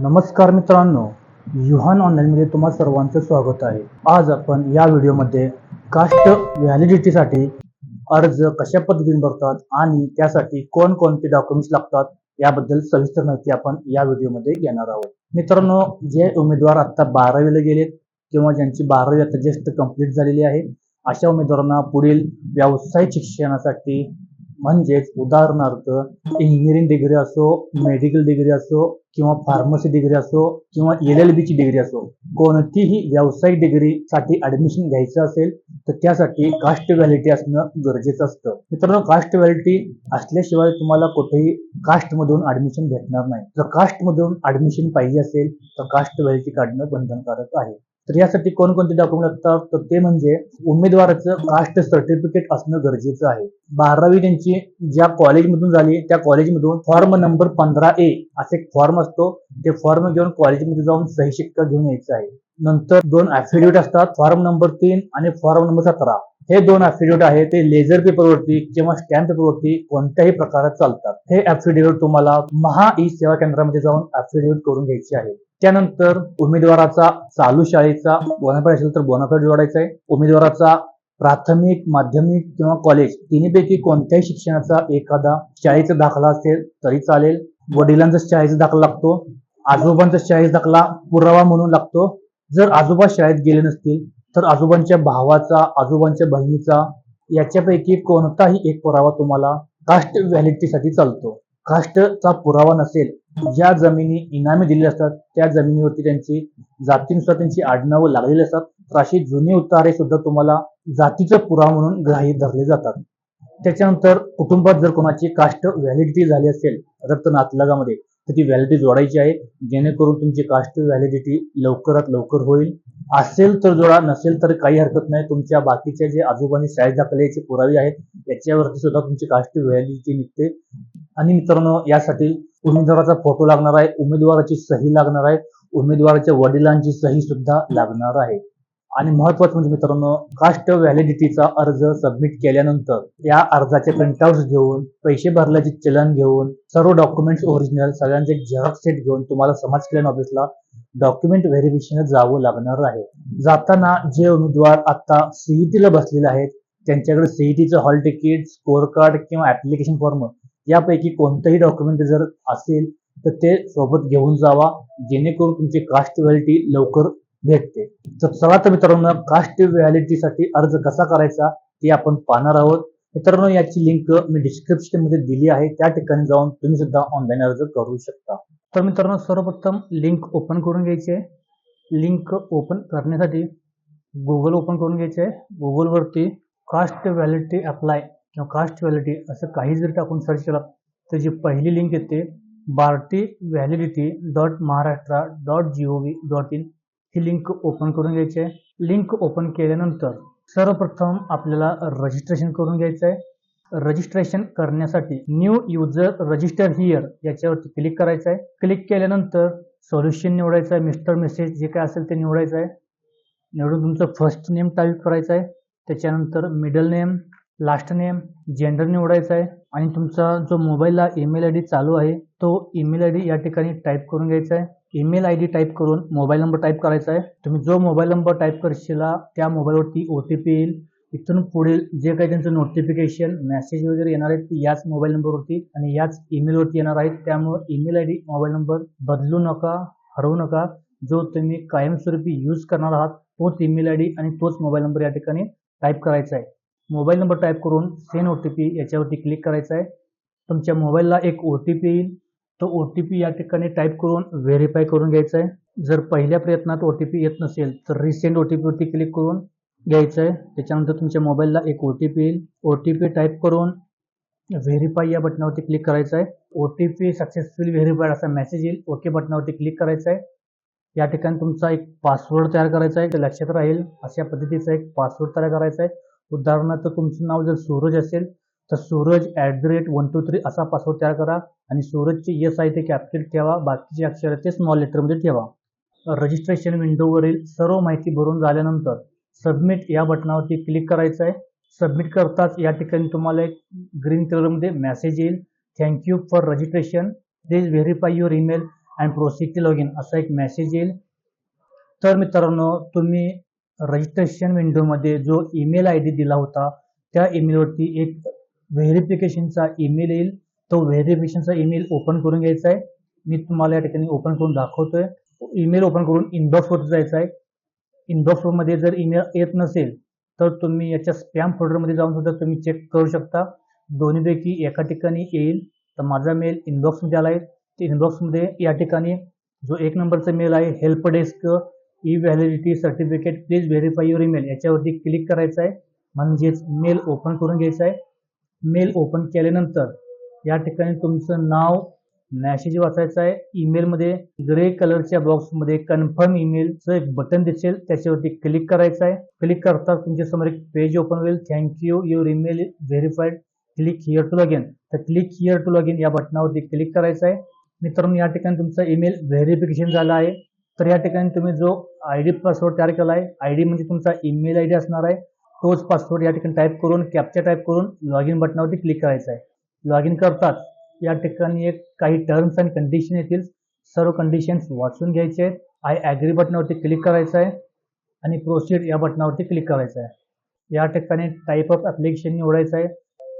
नमस्कार मित्रांनो युहान ऑनलाईनमध्ये तुम्हा सर्वांचं स्वागत आहे. आज आपण या व्हिडिओमध्ये कास्ट व्हॅलिडिटीसाठी अर्ज कशा पद्धतीने भरतात आणि त्यासाठी कोणकोणते डॉक्युमेंट्स लागतात याबद्दल सविस्तर माहिती आपण या व्हिडिओमध्ये घेणार आहोत. मित्रांनो जे उमेदवार आत्ता बारावीला गेलेत किंवा ज्यांची बारावी आता जस्ट कंप्लीट झालेली आहे अशा उमेदवारांना पुढील व्यावसायिक शिक्षणासाठी म्हणजेच उदाहरणार्थ इंजिनिअरिंग डिग्री असो मेडिकल डिग्री असो किंवा फार्मसी डिग्री असो किंवा एल एल ची डिग्री असो कोणतीही व्यावसायिक डिग्रीसाठी ऍडमिशन घ्यायचं असेल तर त्यासाठी कास्ट व्हॅलिटी असणं गरजेचं असतं. मित्रांनो कास्ट व्हॅलिटी असल्याशिवाय तुम्हाला कुठेही कास्टमधून ऍडमिशन भेटणार नाही. जर कास्टमधून ऍडमिशन पाहिजे असेल तर कास्ट व्हॅलिटी काढणं बंधनकारक आहे. तर यासाठी कोणकोणते डॉक्युमेंट लागतात? तर ते म्हणजे उमेदवाराचं कास्ट सर्टिफिकेट असणं गरजेचं आहे. बारावी त्यांची ज्या कॉलेजमधून झाली त्या कॉलेजमधून फॉर्म नंबर पंधरा ए असे एक फॉर्म असतो. ते फॉर्म घेऊन कॉलेजमध्ये जाऊन सही शिक्का घेऊन यायचं आहे. नंतर दोन ऍफिडेविट असतात फॉर्म नंबर तीन आणि फॉर्म नंबर सतरा. हे दोन ऍफिडेविट आहेत ते लेझर पेपरवरती किंवा स्टॅम्प पेपरवरती कोणत्याही प्रकारात चालतात. हे ऍफिडेविट तुम्हाला महा ई सेवा केंद्रामध्ये जाऊन ऍफिडेविट करून घ्यायचे आहे. त्यानंतर उमेदवाराचा चालू शाळेचा बोनाफाईड असेल तर बोनाफाईड जोडायचा आहे. उमेदवाराचा प्राथमिक माध्यमिक किंवा कॉलेज तिन्हीपैकी कोणत्याही शिक्षणाचा एखादा शाळेचा दाखला असेल तरी चालेल. वडिलांचा शाळेचा दाखला लागतो. आजोबांचा शाळेचा दाखला पुरावा म्हणून लागतो. जर आजोबा शाळेत गेले नसतील तर आजोबांच्या भावाचा आजोबांच्या बहिणीचा याच्यापैकी कोणताही एक पुरावा तुम्हाला कास्ट व्हॅलिडिटीसाठी चालतो. कास्टचा पुरावा नसेल ज्या जमिनी इनामी दिलेल्या असतात त्या जमिनीवरती त्यांची जातीनुसार त्यांची आडनावं लागलेली असतात. तर अशी जुनी उतारे सुद्धा तुम्हाला जातीचा पुरावा म्हणून ग्राह्य धरले जातात. त्याच्यानंतर कुटुंबात जर कोणाची कास्ट व्हॅलिडिटी झाली असेल रक्त नातलगामध्ये तर ती व्हॅलिडिटी जोडायची आहे. जेणेकरून तुमची कास्ट व्हॅलिडिटी लवकरात लवकर होईल. असेल तर जोडा नसेल तर काही हरकत नाही. तुमच्या बाकीच्या जे आजोबांनी शाळेत दाखल्याचे पुरावे आहेत याच्यावरती सुद्धा तुमची कास्ट व्हॅलिडिटी निघते. आणि मित्रांनो यासाठी उमेदवाराचा फोटो लागणार आहे. उमेदवाराची सही लागणार आहे. उमेदवाराच्या वडिलांची सही सुद्धा लागणार आहे. आणि महत्वाचं म्हणजे मित्रांनो कास्ट व्हॅलिडिटीचा अर्ज सबमिट केल्यानंतर या अर्जाचे प्रिंटआउट्स घेऊन पैसे भरल्याचे चलन घेऊन सर्व डॉक्युमेंट्स ओरिजिनल सगळ्यांचे झेरॉक्स सेट घेऊन तुम्हाला समाज कल्याण ऑफिसला डॉक्युमेंट व्हेरिफिकेशन जावं लागणार आहे. जाताना जे उमेदवार आता सीईटीला बसलेले आहेत त्यांच्याकडे सीईटीचं हॉल तिकीट स्कोअर कार्ड किंवा ऍप्लिकेशन फॉर्म यापैकी कोणतंही डॉक्युमेंट जर असेल तर ते सोबत घेऊन जावा जेणेकरून तुमची कास्ट व्हॅलिटी लवकर भेटते. तर चला तर मित्रांनो कास्ट व्हॅलिटीसाठी अर्ज कसा करायचा ते आपण पाहणार आहोत. मित्रांनो याची लिंक मी डिस्क्रिप्शनमध्ये दिली आहे. त्या ठिकाणी जाऊन तुम्ही सुद्धा ऑनलाईन अर्ज करू शकता. तर मित्रांनो सर्वप्रथम लिंक ओपन करून घ्यायची आहे. लिंक ओपन करण्यासाठी गुगल ओपन करून घ्यायचे आहे. गुगलवरती कास्ट व्हॅलिडिटी अप्लाय किंवा कास्ट व्हॅलिडिटी असं काही जरी टाकून सर्च केला तर जी पहिली लिंक येते Barti validity dot Maharashtra dot G O V dot in he link open करून घ्यायची आहे. लिंक ओपन केल्यानंतर सर्वप्रथम आपल्याला रजिस्ट्रेशन करून घ्यायचं आहे. रजिस्ट्रेशन करण्यासाठी न्यू युजर रजिस्टर हिअर याच्यावरती क्लिक करायचं आहे. क्लिक केल्यानंतर सोल्युशन निवडायचं आहे. मिस्टर मेसेज जे काय असेल ते निवडायचं आहे. निवडून तुमचं फर्स्ट नेम टाईप करायचं आहे. त्याच्यानंतर middle name last name gender निवडायचा आहे आणि तुमचा जो मोबाईलला ईमेल आय डी चालू आहे तो ईमेल आय डी या ठिकाणी टाईप करून घ्यायचा आहे. ईमेल आय डी टाईप करून मोबाईल नंबर टाईप करायचा आहे. तुम्ही जो मोबाईल नंबर टाईप करशील त्या मोबाईलवरती ओ टी पी येईल. इथून पुढील जे काही त्यांचं नोटिफिकेशन मेसेज वगैरे येणार आहेत ते याच मोबाईल नंबरवरती आणि याच ईमेलवरती येणार आहेत. त्यामुळे email I D mobile number बदलू नका हरवू नका. जो तुम्ही कायमस्वरूपी यूज करणार आहात तोच ईमेल आय डी आणि तोच मोबाईल नंबर या ठिकाणी टाईप करायचा आहे. मोबाईल नंबर टाईप करून सेंड ओ टी पी याच्यावरती क्लिक करायचं आहे. तुमच्या मोबाईलला एक ओ टी पी येईल. तो ओ टी पी या ठिकाणी टाईप करून व्हेरीफाय करून घ्यायचा आहे. जर पहिल्या प्रयत्नात ओ टी पी येत नसेल तर रिसेंट ओ टी पीवरती क्लिक करून घ्यायचं आहे. त्याच्यानंतर तुमच्या मोबाईलला एक ओ टी पी येईल. ओ टी पी टाईप करून व्हेरीफाय या बटनावरती क्लिक करायचं आहे. O T P successfully verified असा मेसेज येईल. ओके बटनावरती क्लिक करायचं आहे. या ठिकाणी तुमचा एक पासवर्ड तयार करायचा आहे. लक्षात राहील. अशा पद्धतीचा एक पासवर्ड तयार करायचा आहे. उदाहरणार्थ तुमचं नाव जर सूरज असेल तर Suraj at the rate one two three असा पासवर्ड तयार करा आणि सूरजचे यस आहे ते कॅपिटल ठेवा. बाकीचे अक्षर ते स्मॉल लेटरमध्ये ठेवा. रजिस्ट्रेशन विंडोवरील सर्व माहिती भरून झाल्यानंतर सबमिट या बटनावरती क्लिक करायचं आहे सबमिट करताच या ठिकाणी तुम्हाला एक ग्रीन कलरमध्ये मेसेज येईल. Thank you for registration please verify your email and proceed to log in असा एक मेसेज येईल. तर मित्रांनो तुम्ही रजिस्ट्रेशन विंडोमध्ये जो ईमेल आय डी दिला होता त्या ईमेलवरती एक व्हेरिफिकेशनचा ईमेल येईल. तो व्हेरिफिकेशनचा ईमेल ओपन करून घ्यायचा आहे. मी तुम्हाला या ठिकाणी ओपन करून दाखवतोय. ईमेल ओपन करून इनबॉक्सवर जायचं आहे. इनबॉक्समध्ये जर ईमेल येत नसेल तर तुम्ही याच्या स्पॅम फोल्डरमध्ये जाऊन सुद्धा तुम्ही चेक करू शकता. दोन्हीपैकी एका ठिकाणी येईल तर माझा मेल इनबॉक्समध्ये आला आहे. ते इनबॉक्समध्ये या ठिकाणी जो एक नंबरचा मेल आहे help desk e validity certificate please verify your email याच्यावरती क्लिक करायचं आहे. म्हणजेच मेल ओपन करून घ्यायचं आहे. मेल ओपन केल्यानंतर या ठिकाणी तुमचं नाव मॅसेज वाचायचा आहे. ईमेलमध्ये ग्रे कलरच्या बॉक्समध्ये कन्फर्म ईमेलचं एक बटन दिसेल. त्याच्यावरती क्लिक करायचं आहे. क्लिक करता तुमच्यासमोर एक पेज ओपन होईल. Thank you your email verified click here to log in तर click here to log in या बटनावरती क्लिक करायचं आहे. मित्रांनो या ठिकाणी तुमचा ईमेल व्हेरिफिकेशन झाला आहे. तर या ठिकाणी तुम्ही जो आय डी पासवर्ड तयार केला आहे आय डी म्हणजे तुमचा ईमेल आय डी असणार आहे. तोच पासवर्ड या ठिकाणी टाईप करून कॅप्चा टाईप करून लॉग इन बटनावरती क्लिक करायचं आहे. लॉग इन करतात. या ठिकाणी एक काही टर्म्स अँड कंडिशन येतील. सर्व कंडिशन्स वाचून घ्यायचे आहेत. आय ॲग्री बटनावरती क्लिक करायचं आहे. आणि प्रोसीड या बटनावरती क्लिक करायचं आहे. या ठिकाणी टाईप ऑफ ॲप्लिकेशन निवडायचं आहे.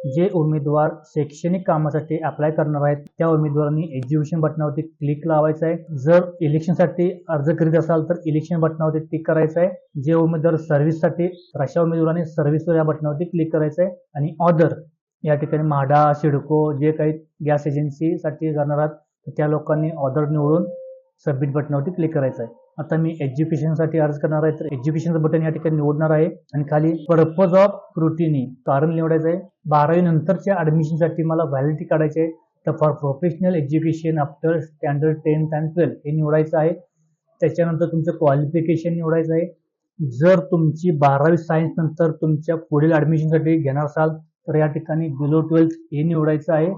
जे उमेदवार शैक्षणिक कामासाठी अप्लाय करणार आहेत त्या उमेदवारांनी एज्युकेशन बटनावरती क्लिक लावायचं आहे. जर इलेक्शनसाठी अर्ज करीत असाल तर इलेक्शन बटनावरती क्लिक करायचं आहे. जे उमेदवार सर्व्हिससाठी अशा उमेदवारांनी सर्व्हिसवर या बटनावरती क्लिक करायचं आहे. आणि ऑदर या ठिकाणी म्हाडा सिडको जे काही गॅस एजन्सीसाठी करणार आहात त्या लोकांनी ऑर्डर निवडून सबमिट बटनावरती क्लिक करायचं आहे. आता मी एज्युकेशनसाठी अर्ज करणार आहे तर एज्युकेशनचं बटन या ठिकाणी निवडणार आहे. आणि खाली पर्पज ऑफ स्क्रुटिनी कारण निवडायचं आहे. बारावी नंतरच्या ॲडमिशनसाठी मला व्हॅलिडिटी काढायची आहे. तर for professional education after standard tenth and twelfth हे निवडायचं आहे. त्याच्यानंतर तुमचं क्वालिफिकेशन निवडायचं आहे. जर तुमची बारावी सायन्स नंतर तुमच्या पुढील ॲडमिशनसाठी घेणार असाल तर या ठिकाणी बिलो ट्वेल्थ हे निवडायचं आहे.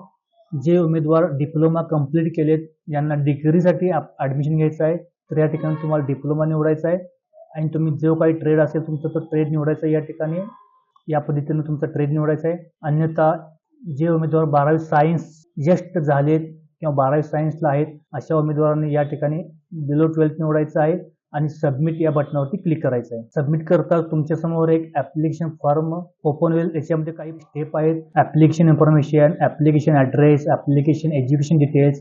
जे उमेदवार डिप्लोमा कंप्लीट केलेत यांना डिग्रीसाठी ॲडमिशन घ्यायचं आहे. तर या ठिकाणी तुम्हाला डिप्लोमा निवडायचा आहे. आणि तुम्ही जो काही ट्रेड असेल तुमचा तो ट्रेड निवडायचा आहे या ठिकाणी. या पद्धतीनं तुमचा ट्रेड निवडायचा आहे. अन्यथा जे उमेदवार बारावी सायन्स जस्ट झालेत किंवा बारावी सायन्सला आहेत अशा उमेदवारांनी या ठिकाणी बिलो ट्वेल्थ निवडायचं आहे आणि सबमिट या बटनावरती क्लिक करायचं आहे. सबमिट करता तुमच्यासमोर एक ॲप्लिकेशन फॉर्म ओपन होईल. याच्यामध्ये काही स्टेप आहेत. Application information application address application education details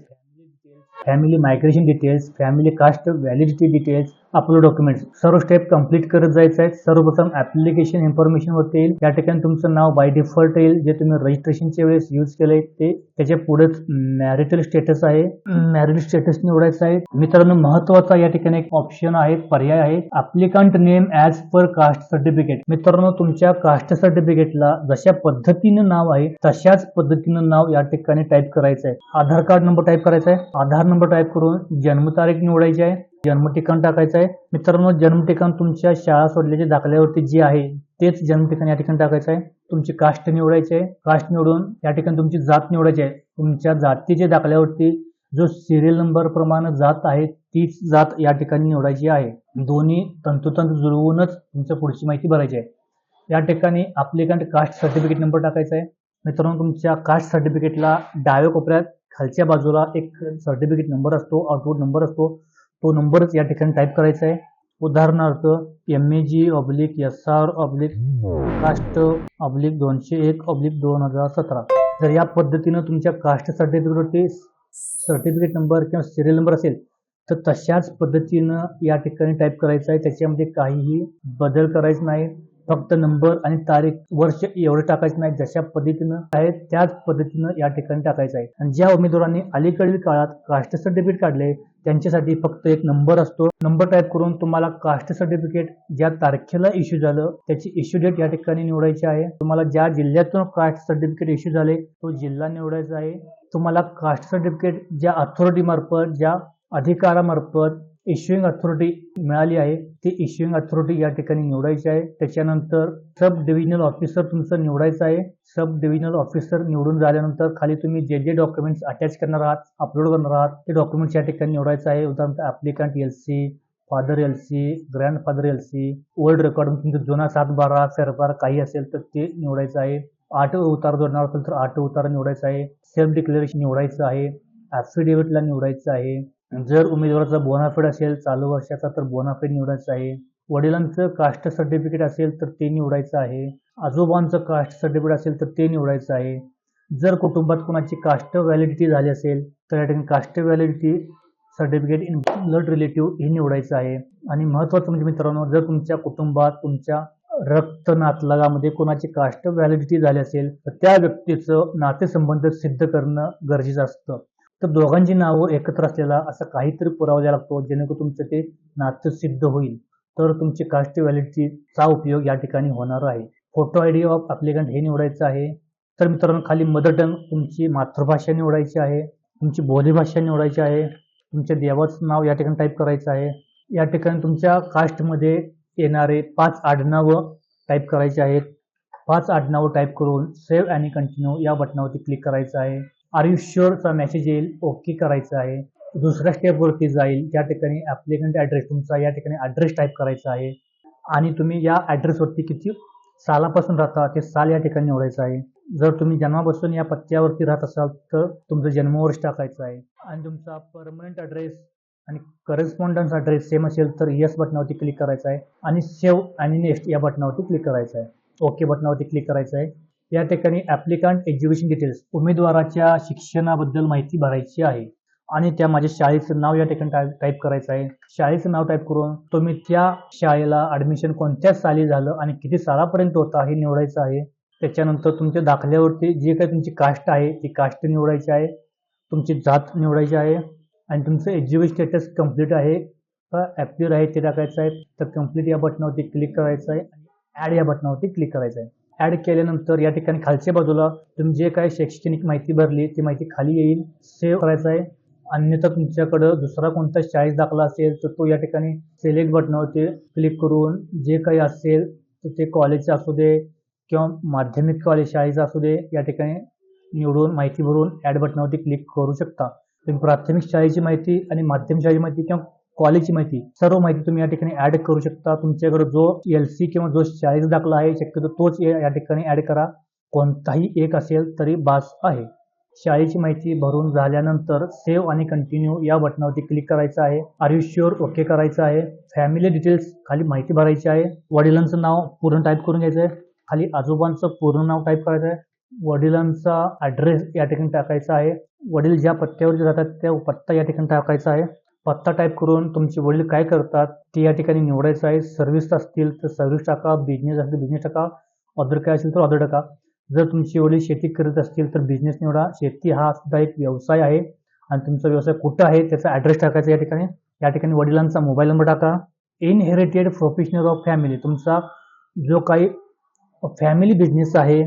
family migration details family caste validity details आपलं डॉक्युमेंट्स सर्व स्टेप कंप्लीट करत जायचं आहे. सर्वप्रथम ऍप्लिकेशन इन्फॉर्मेशन वरती येईल. या ठिकाणी तुमचं नाव बाय डिफॉल्ट येईल. जे तुम्ही रजिस्ट्रेशनच्या वेळेस यूज केलंय ते त्याच्या पुढेच मॅरिटल स्टेटस आहे. मॅरिटल स्टेटस निवडायचं आहे. मित्रांनो महत्त्वाचा या ठिकाणी एक ऑप्शन आहे पर्याय आहे. Applicant name as per caste certificate मित्रांनो तुमच्या कास्ट सर्टिफिकेटला जशा पद्धतीनं नाव आहे तशाच पद्धतीनं नाव या ठिकाणी टाईप करायचं आहे. आधार कार्ड नंबर टाईप करायचा आहे. आधार नंबर टाईप करून जन्मतारीख निवडायची आहे. जन्मठिकाण टाकायचं आहे. मित्रांनो जन्मठिकाण तुमच्या शाळा सोडल्याच्या दाखल्यावरती जे आहे तेच जन्मठिकाण या ठिकाणी टाकायचं आहे. तुमची कास्ट निवडायची आहे. कास्ट निवडून या ठिकाणी तुमची जात निवडायची आहे. तुमच्या जातीच्या दाखल्यावरती जो सिरियल नंबर प्रमाणे जात आहे तीच जात या ठिकाणी निवडायची आहे. दोन्ही तंतोतंत जुळवूनच तुमच्या पुढची माहिती भरायची आहे. या ठिकाणी अप्लिकंट कास्ट सर्टिफिकेट नंबर टाकायचा आहे. मित्रांनो तुमच्या कास्ट सर्टिफिकेटला डाव्या कोपऱ्यात खालच्या बाजूला एक सर्टिफिकेट नंबर असतो आउटपुट नंबर असतो. तो नंबरच या ठिकाणी टाईप करायचा आहे. उदाहरणार्थ M A G oblique S R oblique caste oblique दोनशे एक ऑब्लिक दोन हजार सतरा. जर या पद्धतीनं तुमच्या कास्ट सर्टिफिकेटवरती सर्टिफिकेट नंबर किंवा सिरियल नंबर असेल तर तशाच पद्धतीनं या ठिकाणी टाईप करायचं आहे. त्याच्यामध्ये काहीही बदल करायचा नाही. फक्त नंबर आणि तारीख वर्ष एवढं टाकायचं नाही. जशा पद्धतीनं आहे त्याच पद्धतीनं या ठिकाणी टाकायचं आहे. आणि ज्या उमेदवारांनी अलीकडील काळात कास्ट सर्टिफिकेट काढले त्यांच्यासाठी फक्त एक नंबर असतो. नंबर टाईप करून तुम्हाला कास्ट सर्टिफिकेट ज्या तारखेला इश्यू झालं त्याची इश्यू डेट या ठिकाणी निवडायची आहे. तुम्हाला ज्या जिल्ह्यातून कास्ट सर्टिफिकेट इश्यू झाले तो जिल्हा निवडायचा आहे. तुम्हाला कास्ट सर्टिफिकेट ज्या अथॉरिटी मार्फत ज्या अधिकारामार्फत इश्युईंग अथॉरिटी मिळाली आहे. ती इश्युईंग अथॉरिटी या ठिकाणी निवडायची आहे. त्याच्यानंतर सब डिव्हिजनल ऑफिसर तुमचं निवडायचं आहे. सब डिव्हिजनल ऑफिसर निवडून झाल्यानंतर खाली तुम्ही जे जे डॉक्युमेंट्स अटॅच करणार आहात अपलोड करणार आहात ते डॉक्युमेंट्स या ठिकाणी निवडायचं आहे. उदाहरणार्थ applicant L C father L C grandfather L C old record तुमचं जुना सात बारा फेरफार काही असेल तर ते निवडायचं आहे. आठ उतार जोडणार असेल तर आठ उतार निवडायचं आहे. सेल्फ डिक्लेरेशन निवडायचं आहे. ॲफिडेविटला निवडायचं आहे. जर उमेदवाराचा बोनाफेड असेल चालू वर्षाचा तर बोनाफेड निवडायचा आहे. वडिलांचं कास्ट सर्टिफिकेट असेल तर ते निवडायचं आहे. आजोबांचं कास्ट सर्टिफिकेट असेल तर ते निवडायचं आहे. जर कुटुंबात कोणाची कास्ट व्हॅलिडिटी झाली असेल तर या ठिकाणी caste validity certificate in blood relative हे निवडायचं आहे. आणि महत्त्वाचं म्हणजे मित्रांनो जर तुमच्या कुटुंबात तुमच्या रक्त नातलगामध्ये कोणाची कास्ट व्हॅलिडिटी झाली असेल तर त्या व्यक्तीचं नातेसंबंध सिद्ध करणं गरजेचं असतं. तर दोघांची नावं एकत्र असलेला असा काहीतरी पुरावा द्यावा लागतो जेणेकरून तुमचं ते नातं सिद्ध होईल. तर तुमची कास्ट व्हॅलिडिटीचा उपयोग या ठिकाणी होणार आहे. Photo I D of applicant हे निवडायचं आहे. तर मित्रांनो खाली मदर टंग तुमची मातृभाषा निवडायची आहे. तुमची बोलीभाषा निवडायची आहे. तुमच्या देवाचं नाव या ठिकाणी टाईप करायचं आहे. या ठिकाणी तुमच्या कास्टमध्ये येणारे पाच आडनावं टाईप करायचे आहेत. पाच आडनावं टाईप करून सेव्ह आणि कंटिन्यू या बटनावरती क्लिक करायचं आहे. आर यू शुअरचा मेसेज येईल? ओके करायचं आहे. दुसऱ्या स्टेपवरती जाईल. त्या ठिकाणी ॲप्लिकंट ॲड्रेस तुमचा या ठिकाणी ॲड्रेस टाईप करायचा आहे. आणि तुम्ही या ॲड्रेसवरती किती सालापासून राहता ते साल या ठिकाणी निवडायचं आहे. जर तुम्ही जन्मापासून या पत्त्यावरती राहत असाल तर तुमचं जन्मवर्ष टाकायचं आहे. आणि तुमचा परमनंट ॲड्रेस आणि करस्पॉन्डन्स ॲड्रेस सेम असेल तर येस बटनावरती क्लिक करायचं आहे. आणि सेव्ह आणि नेक्स्ट या बटनावरती क्लिक करायचं आहे. ओके बटनावरती क्लिक करायचं आहे. या ठिकाणी ॲप्लिकंट एज्युकेशन डिटेल्स उमेदवाराच्या शिक्षणाबद्दल माहिती भरायची आहे. आणि त्या माझ्या शाळेचं नाव या ठिकाणी टाईप टाईप करायचं आहे. शाळेचं नाव टाईप करून तुम्ही त्या शाळेला ॲडमिशन कोणत्या साली झालं आणि किती सालापर्यंत होता हे निवडायचं आहे. त्याच्यानंतर तुमच्या दाखल्यावरती जे काही तुमची कास्ट आहे ती कास्ट निवडायची आहे. तुमची जात निवडायची आहे. आणि तुमचं एज्युकेशन स्टेटस कंप्लीट आहे. का ॲप्युअर आहे ते टाकायचं आहे. तर कंप्लीट या बटनावरती क्लिक करायचं आहे. आणि ॲड या बटनावरती क्लिक करायचं आहे. ॲड केल्यानंतर या ठिकाणी खालच्या बाजूला तुम्ही जे काही शैक्षणिक माहिती भरली ती माहिती खाली येईल. सेव्ह करायचं आहे. अन्यथा तुमच्याकडं दुसरा कोणता चाळीस दाखला असेल तर तो या ठिकाणी सिलेक्ट बटनावरती क्लिक करून जे काही असेल तर ते कॉलेजचं असू दे किंवा माध्यमिक कॉलेज शाळेचं असू दे या ठिकाणी निवडून माहिती भरून ॲड बटनावरती क्लिक करू शकता. तुम्ही प्राथमिक शाळेची माहिती आणि माध्यमिक शाळेची माहिती किंवा कॉलेजची माहिती सर्व माहिती तुम्ही या ठिकाणी ॲड करू शकता. तुमच्याकडे जो एल सी किंवा जो शाळेचा दाखला आहे शक्यतो तोच या ठिकाणी ॲड करा. कोणताही एक असेल तरी बास आहे. शाळेची माहिती भरून झाल्यानंतर सेव्ह आणि कंटिन्यू या बटनावरती क्लिक करायचं आहे. आर यू शुअर ओके करायचं आहे. फॅमिली डिटेल्स खाली माहिती भरायची आहे. वडिलांचं नाव पूर्ण टाईप करून घ्यायचं आहे. खाली आजोबांचं पूर्ण नाव टाईप करायचं आहे. वडिलांचा ॲड्रेस या ठिकाणी टाकायचा आहे. वडील ज्या पत्त्यावरती राहतात त्या पत्ता या ठिकाणी टाकायचा आहे. पत्ता टाईप करून तुमचे वडील काय करतात ते या ठिकाणी निवडायचं आहे. सर्व्हिस असतील तर सर्व्हिस टाका बिझनेस असेल बिझनेस टाका. ऑदर काय असेल तर ऑदर टाका. जर तुमचे वडील शेती करत असतील तर बिझनेस निवडा. शेती हा सुद्धा एक व्यवसाय आहे. आणि तुमचा व्यवसाय कुठं आहे त्याचा ॲड्रेस टाकायचा या ठिकाणी. या ठिकाणी वडिलांचा मोबाईल नंबर टाका. इनहेरिटेड प्रोफेशनल ऑफ फॅमिली तुमचा जो काही फॅमिली बिझनेस आहे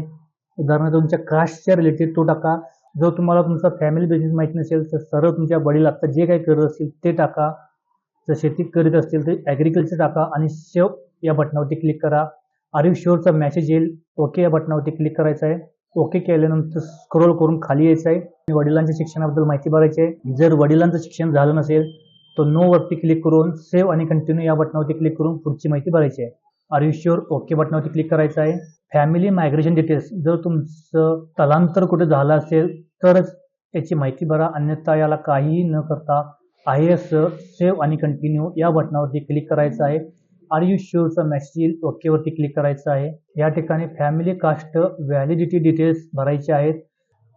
उदाहरणार्थ तुमच्या कास्टच्या रिलेटेड तो टाका. जर तुम्हाला तुमचा फॅमिली बिझनेस माहीत नसेल तर सरळ तुमच्या वडील आता जे काही करत असतील ते टाका. जर शेती करीत असतील तर ॲग्रिकल्चर टाका आणि सेव या बटनावरती क्लिक करा. आर यू शुअरचा मेसेज येईल? ओके या बटनावरती क्लिक करायचं आहे. ओके केल्यानंतर स्क्रोल करून खाली यायचं आहे. आणि वडिलांच्या शिक्षणाबद्दल माहिती भरायची आहे. जर वडिलांचं शिक्षण झालं नसेल तर नो वरती क्लिक करून सेव्ह आणि कंटिन्यू या बटनावरती क्लिक करून पुढची माहिती भरायची आहे. आर यू शुअर ओके बटनावरती क्लिक करायचं आहे. फॅमिली मायग्रेशन डिटेल्स जर तुमचं स्थलांतर कुठे झालं असेल तरच त्याची माहिती भरा. अन्यथा याला काहीही न करता आय एस सेव्ह आणि कंटिन्यू या बटनावरती क्लिक करायचं आहे. आर यू शुअरचा मेसेज ओकेवरती क्लिक करायचं आहे? या ठिकाणी फॅमिली कास्ट व्हॅलिडिटी डिटेल्स भरायचे आहेत.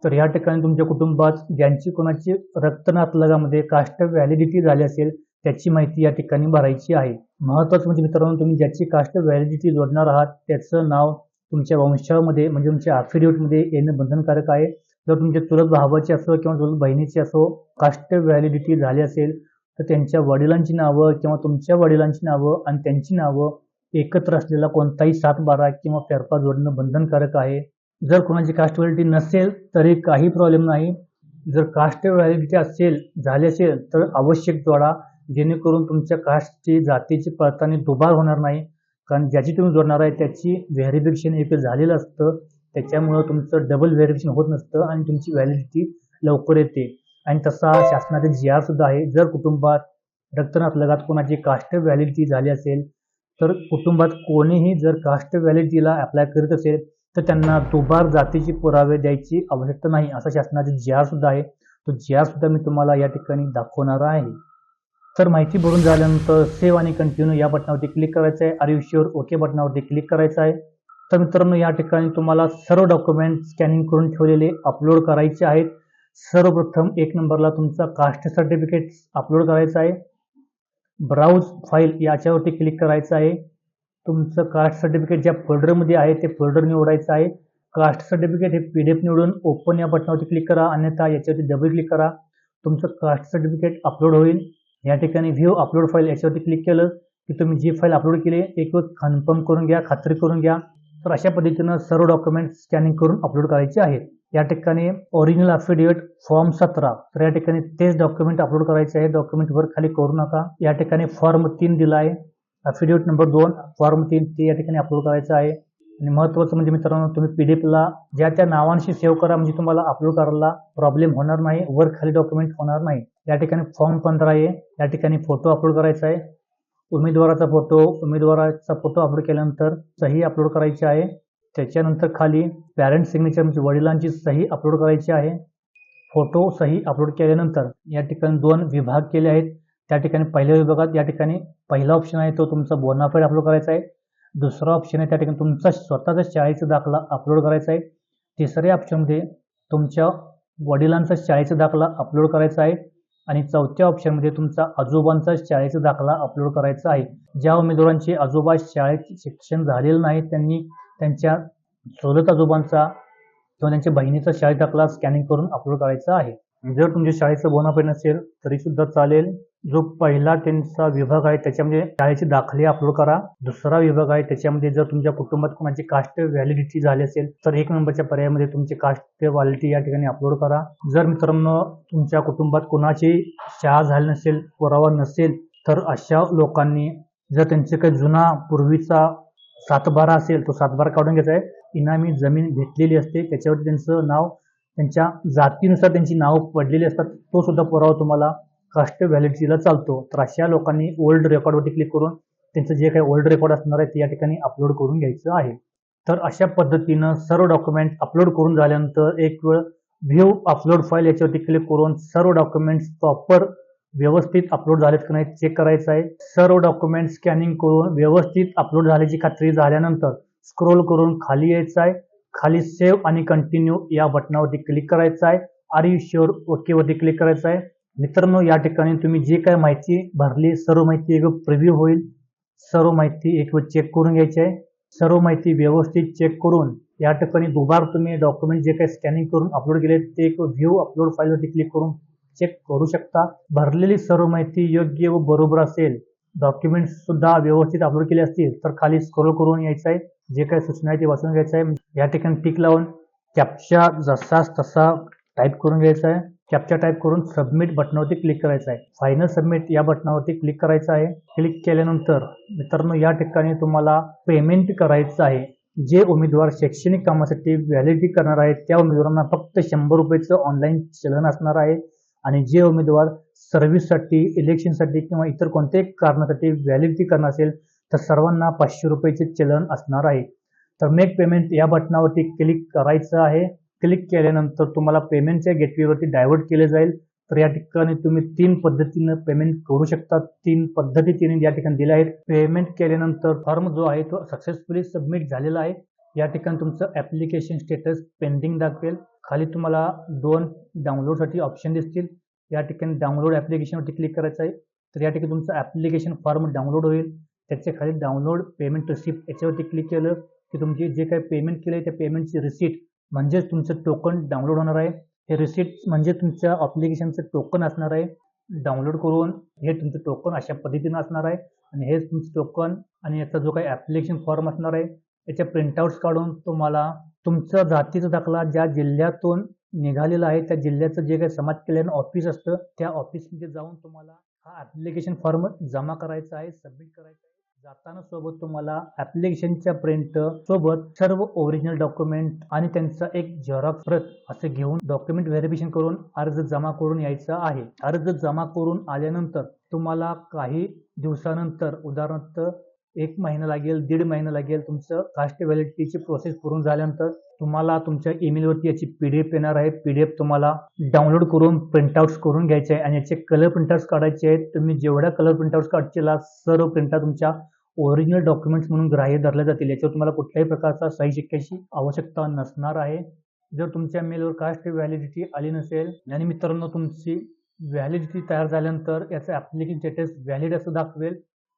तर या ठिकाणी तुमच्या कुटुंबात ज्यांची कोणाची रक्तनातलगामध्ये कास्ट व्हॅलिडिटी झाली असेल त्याची माहिती या ठिकाणी भरायची आहे. महत्त्वाचं म्हणजे मित्रांनो तुम्ही ज्याची कास्ट व्हॅलिडिटी जोडणार आहात त्याचं नाव तुमच्या वंशामध्ये म्हणजे तुमच्या अफिडेविटमध्ये येणं बंधनकारक आहे. जर तुमच्या चुलत भावाची असो किंवा चुलत बहिणीची असो कास्ट व्हॅलिडिटी झाली असेल तर त्यांच्या वडिलांची नावं किंवा तुमच्या वडिलांची नावं आणि त्यांची नावं एकत्र असलेला कोणताही सात बारा किंवा फेरफार जोडणं बंधनकारक आहे. जर कोणाची कास्ट व्हॅलिडिटी नसेल तरी काही प्रॉब्लेम नाही. जर कास्ट व्हॅलिडिटी असेल झाली असेल तर आवश्यक जोडा जेणेकरून तुमच्या कास्टची जातीची पडताळणी दुबार होणार नाही. कारण ज्याची तुम्ही जोडणार आहे त्याची व्हेरिफिकेशन एक झालेलं असतं. त्याच्यामुळं तुमचं डबल व्हेरिफिकेशन होत नसतं आणि तुमची व्हॅलिडिटी लवकर येते. आणि तसा शासनाचा जी आर सुद्धा आहे. जर कुटुंबात रक्तनातलगात कोणाची कास्ट व्हॅलिडिटी झाली असेल तर कुटुंबात कोणीही जर कास्ट व्हॅलिडिटीला अप्लाय करत असेल तर त्यांना दुबार जातीचे पुरावे द्यायची आवश्यकता नाही असा शासनाचा जी आर सुद्धा आहे. तो जी आर सुद्धा मी तुम्हाला या ठिकाणी दाखवणार आहे. सर माहिती भरून झाल्यानंतर सेव्ह आणि कंटिन्यू या बटनावरती क्लिक करायचं आहे आर यू शुअर ओके बटनावरती क्लिक करायचं आहे. तर मित्रांनो या ठिकाणी तुम्हाला सर्व डॉक्युमेंट स्कॅनिंग करून ठेवलेले अपलोड करायचे आहेत. सर्वप्रथम एक नंबरला तुमचा कास्ट सर्टिफिकेट अपलोड करायचं आहे. ब्राउज फाईल याच्यावरती क्लिक करायचं आहे. तुमचं कास्ट सर्टिफिकेट ज्या फोल्डरमध्ये आहे ते फोल्डर निवडायचं आहे. कास्ट सर्टिफिकेट हे पी डी एफ निवडून ओपन या बटनावरती क्लिक करा. अन्यथा याच्यावरती डबल क्लिक करा. तुमचं कास्ट सर्टिफिकेट अपलोड होईल. या ठिकाणी व्ह्यू अपलोड फाईल याच्यावरती क्लिक केलं की तुम्ही जी फाईल अपलोड केली एक वेळ कन्फर्म करून घ्या खात्री करून घ्या. तर अशा पद्धतीनं सर्व डॉक्युमेंट स्कॅनिंग करून अपलोड करायचे आहेत. या ठिकाणी ओरिजिनल अफिडेविट फॉर्म सतरा. तर या ठिकाणी तेच डॉक्युमेंट अपलोड करायचे आहे. डॉक्युमेंट वर खाली करू नका. या ठिकाणी फॉर्म तीन दिला आहे. अफिडेविट नंबर दोन फॉर्म तीन ते या ठिकाणी अपलोड करायचं आहे. आणि महत्त्वाचं म्हणजे मित्रांनो तुम्ही पी डी एफला ज्या त्या नावांशी सेव्ह करा म्हणजे तुम्हाला अपलोड करायला प्रॉब्लेम होणार नाही. वर खाली डॉक्युमेंट होणार नाही. या ठिकाणी फॉर्म पंधरा आहे या ठिकाणी फोटो अपलोड करायचा आहे. उमेदवाराचा फोटो उमेदवाराचा फोटो अपलोड केल्यानंतर सही अपलोड करायची आहे. त्याच्यानंतर खाली पॅरेंट सिग्नेचर म्हणजे वडिलांची सही अपलोड करायची आहे. फोटो सही अपलोड केल्यानंतर या ठिकाणी दोन विभाग केले आहेत. त्या ठिकाणी पहिल्या विभागात या ठिकाणी पहिला ऑप्शन आहे तो तुमचा बोनाफाईड अपलोड करायचा आहे. दुसरा ऑप्शन आहे त्या ठिकाणी तुमचा स्वतःचा शाळेचा दाखला अपलोड करायचा आहे. तिसऱ्या ऑप्शनमध्ये तुमच्या वडिलांचा शाळेचा दाखला अपलोड करायचा आहे. आणि चौथ्या ऑप्शनमध्ये तुमचा आजोबांचा शाळेचा दाखला अपलोड करायचा आहे. ज्या उमेदवारांचे आजोबा शाळेत शिक्षण झालेलं नाही त्यांनी त्यांच्या चोलत आजोबांचा किंवा त्यांच्या बहिणीचा शाळेत दाखला स्कॅनिंग करून अपलोड करायचा आहे. जर तुमच्या शाळेचं बोनाफाईड नसेल तरी सुद्धा चालेल. जो पहिला त्यांचा विभाग आहे त्याच्यामध्ये शाळेचे दाखले अपलोड करा. दुसरा विभाग आहे त्याच्यामध्ये जर तुमच्या कुटुंबात कोणाची कास्ट व्हॅलिडिटी झाली असेल तर एक नंबरच्या पर्यायामध्ये तुमची कास्ट व्हॅलिडिटी या ठिकाणी अपलोड करा. जर मित्रांनो तुमच्या कुटुंबात कोणाची शाळा झाली नसेल पुरावा नसेल तर अशा लोकांनी जर त्यांचे काही जुना पूर्वीचा सातबारा असेल तो सातबारा काढून घ्यायचा आहे. इनामी जमीन घेतलेली असते त्याच्यावरती त्यांचं नाव त्यांच्या जातीनुसार त्यांची नावं पडलेली असतात तो सुद्धा पुरावा तुम्हाला कास्ट व्हॅलिडिटीला चालतो. तर अशा लोकांनी ओल्ड रेकॉर्डवरती क्लिक करून त्यांचं जे काही ओल्ड रेकॉर्ड असणार आहे ते या ठिकाणी अपलोड करून घ्यायचं आहे. तर अशा पद्धतीनं सर्व डॉक्युमेंट अपलोड करून झाल्यानंतर एक वेळ व्ह्यू अपलोड फाईल याच्यावरती क्लिक करून सर्व डॉक्युमेंट्स प्रॉपर व्यवस्थित अपलोड झालेत की नाही चेक करायचं आहे. सर्व डॉक्युमेंट स्कॅनिंग करून व्यवस्थित अपलोड झाल्याची खात्री झाल्यानंतर स्क्रोल करून खाली यायचं आहे. खाली सेव्ह आणि कंटिन्यू या बटनावरती क्लिक करायचं आहे. आर यू शुअर ओकेवरती क्लिक करायचं आहे. मित्रांनो या ठिकाणी तुम्ही जे काय माहिती भरली सर्व माहिती एक प्रिव्ह्यू होईल. सर्व माहिती एक वेळ चेक करून घ्यायची आहे. सर्व माहिती व्यवस्थित चेक करून या ठिकाणी दुबार तुम्ही डॉक्युमेंट जे काही स्कॅनिंग करून अपलोड केले ते एक व्ह्यू अपलोड फाईलवरती क्लिक करून चेक करू शकता. भरलेली सर्व माहिती योग्य व बरोबर असेल डॉक्युमेंट्स सुद्धा व्यवस्थित अपलोड केले असतील तर खाली स्क्रोल करून यायचं आहे. जे काही सूचना आहे ते वाचून घ्यायचं आहे. या ठिकाणी टिक लावून कॅप्चा जसाच तसा टाईप करून घ्यायचा आहे. कॅप्चा टाईप करून सबमिट बटनावरती क्लिक करायचं आहे. फायनल सबमिट या बटनावरती क्लिक करायचं आहे. क्लिक केल्यानंतर मित्रांनो या ठिकाणी तुम्हाला पेमेंट करायचं आहे. जे उमेदवार शैक्षणिक कामासाठी व्हॅलिडिटी करणार आहेत त्या उमेदवारांना फक्त शंभर रुपयेचं ऑनलाईन चलन असणार आहे. आणि जे उमेदवार सर्व्हिससाठी इलेक्शनसाठी किंवा इतर कोणत्याही कारणासाठी व्हॅलिडिटी करणार असेल तर सर्वांना पाचशे रुपयेचे चलन असणार आहे. तर मेक पेमेंट या बटनावरती क्लिक करायचं आहे. क्लिक केल्यानंतर तुम्हाला पेमेंटच्या गेटवेवरती डायव्हर्ट केले जाईल. तर या ठिकाणी तुम्ही तीन पद्धतीनं पेमेंट करू शकता. तीन पद्धती तिने या ठिकाणी दिल्या आहेत. पेमेंट केल्यानंतर फॉर्म जो आहे तो सक्सेसफुली सबमिट झालेला आहे. या ठिकाणी तुमचं ॲप्लिकेशन स्टेटस पेंडिंग दाखवेल. खाली तुम्हाला दोन डाउनलोडसाठी ऑप्शन दिसतील. या ठिकाणी डाउनलोड ॲप्लिकेशनवरती क्लिक करायचं आहे. तर या ठिकाणी तुमचं ॲप्लिकेशन फॉर्म डाउनलोड होईल. त्याच्याखाली डाउनलोड पेमेंट रिसिप्ट याच्यावरती क्लिक केलं की तुमची जे काही पेमेंट केलं आहे त्या पेमेंटची रिसिप्ट म्हणजेच तुमचं टोकन डाउनलोड होणार आहे. हे रिसिप्ट म्हणजे तुमच्या अप्लिकेशनचं टोकन असणार आहे. डाउनलोड करून हे तुमचं टोकन अशा पद्धतीनं असणार आहे. आणि हे तुमचं टोकन आणि याचा जो काही ॲप्लिकेशन फॉर्म असणार आहे याच्या प्रिंटआउट्स काढून तुम्हाला तुमचं जातीचा दाखला ज्या जिल्ह्यातून निघालेला आहे त्या जिल्ह्याचं जे काही समाज कल्याण ऑफिस असतं त्या ऑफिसमध्ये जाऊन तुम्हाला हा ॲप्लिकेशन फॉर्म जमा करायचा आहे सबमिट करायचा आहे. जाताना सोबत तुम्हाला ॲप्लिकेशनच्या प्रिंट सोबत सर्व ओरिजिनल डॉक्युमेंट आणि त्यांचा एक झेरॉक्स प्रत असे घेऊन डॉक्युमेंट व्हेरिफिकेशन करून अर्ज जमा करून यायचा आहे. अर्ज जमा करून आल्यानंतर तुम्हाला काही दिवसानंतर उदाहरणार्थ एक महिना लागेल दीड महिना लागेल तुमचं कास्ट व्हॅलिडिटीची प्रोसेस पूर्ण झाल्यानंतर तुम्हाला तुमच्या ईमेलवरती याची पी डी एफ येणार आहे. पी डी एफ तुम्हाला डाउनलोड करून प्रिंटआउट्स करून घ्यायचे आहे. आणि याचे कलर प्रिंटआउट्स काढायचे आहेत. तुम्ही जेवढ्या कलर प्रिंटआउट्स काढचेला सर्व प्रिंटा तुमच्या ओरिजिनल डॉक्युमेंट्स म्हणून ग्राह्य धरले जातील. याच्यावर तुम्हाला कुठल्याही प्रकारचा सही शिक्क्याची आवश्यकता नसणार आहे. जर तुमच्या मेलवर कास्ट व्हॅलिडिटी आली नसेल आणि मित्रांनो तुमची व्हॅलिडिटी तयार झाल्यानंतर याचं ॲप्लिकेशन स्टेटस व्हॅलिड असं दाखवेल.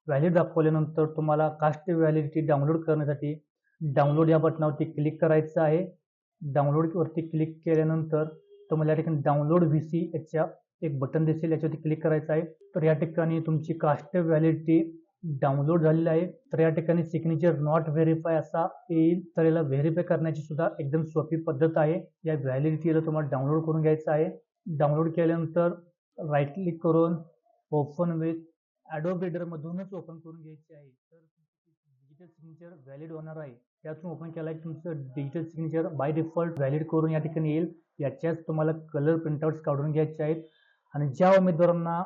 व्हॅलिड दाखवल्यानंतर तुम्हाला कास्ट व्हॅलिडिटी डाउनलोड करण्यासाठी डाउनलोड या बटनावरती क्लिक करायचं आहे. डाउनलोडवरती क्लिक केल्यानंतर तुम्हाला या ठिकाणी डाउनलोड व्ही सी याच्या एक बटन दिसेल. याच्यावरती क्लिक करायचं आहे. तर या ठिकाणी तुमची कास्ट व्हॅलिडिटी डाउनलोड झालेला आहे. तर या ठिकाणी सिग्नेचर नॉट व्हेरीफाय असा येईल. तर याला व्हेरीफाय करण्याची सुद्धा एकदम सोपी पद्धत आहे. या व्हॅलिडिटीला तुम्हाला डाउनलोड करून घ्यायचं आहे. डाउनलोड केल्यानंतर राईट क्लिक करून ओपन विथ ॲडोब मधूनच ओपन करून घ्यायचे आहे. तर डिजिटल सिग्नेचर व्हॅलिड होणार आहे. त्यातून ओपन केला की तुमचं digital signature by default valid करून या ठिकाणी येईल. याच्याच तुम्हाला कलर प्रिंटआउट्स काढून घ्यायचे आहेत. आणि ज्या उमेदवारांना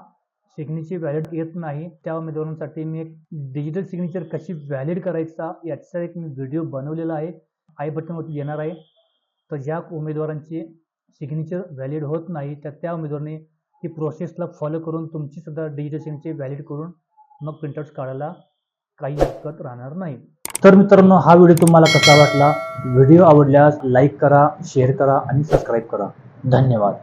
सिग्नेचर व्हॅलिड येत नाही त्या उमेदवारांसाठी मी एक डिजिटल सिग्नेचर कशी व्हॅलिड करायचा याचा एक मी व्हिडिओ बनवलेला आहे. आय बटनवरती येणार आहे. तर ज्या उमेदवारांची सिग्नेचर व्हॅलिड होत नाही तर त्या उमेदवारांनी ती प्रोसेसला फॉलो करून तुमची सुद्धा डिजिटल सिग्नेचर व्हॅलिड करून मग प्रिंटआउट्स काढायला काही हरकत राहणार नाही. तर मित्रांनो हा व्हिडिओ तुम्हाला कसा वाटला? व्हिडिओ आवडल्यास लाईक करा शेअर करा आणि सबस्क्राईब करा. धन्यवाद.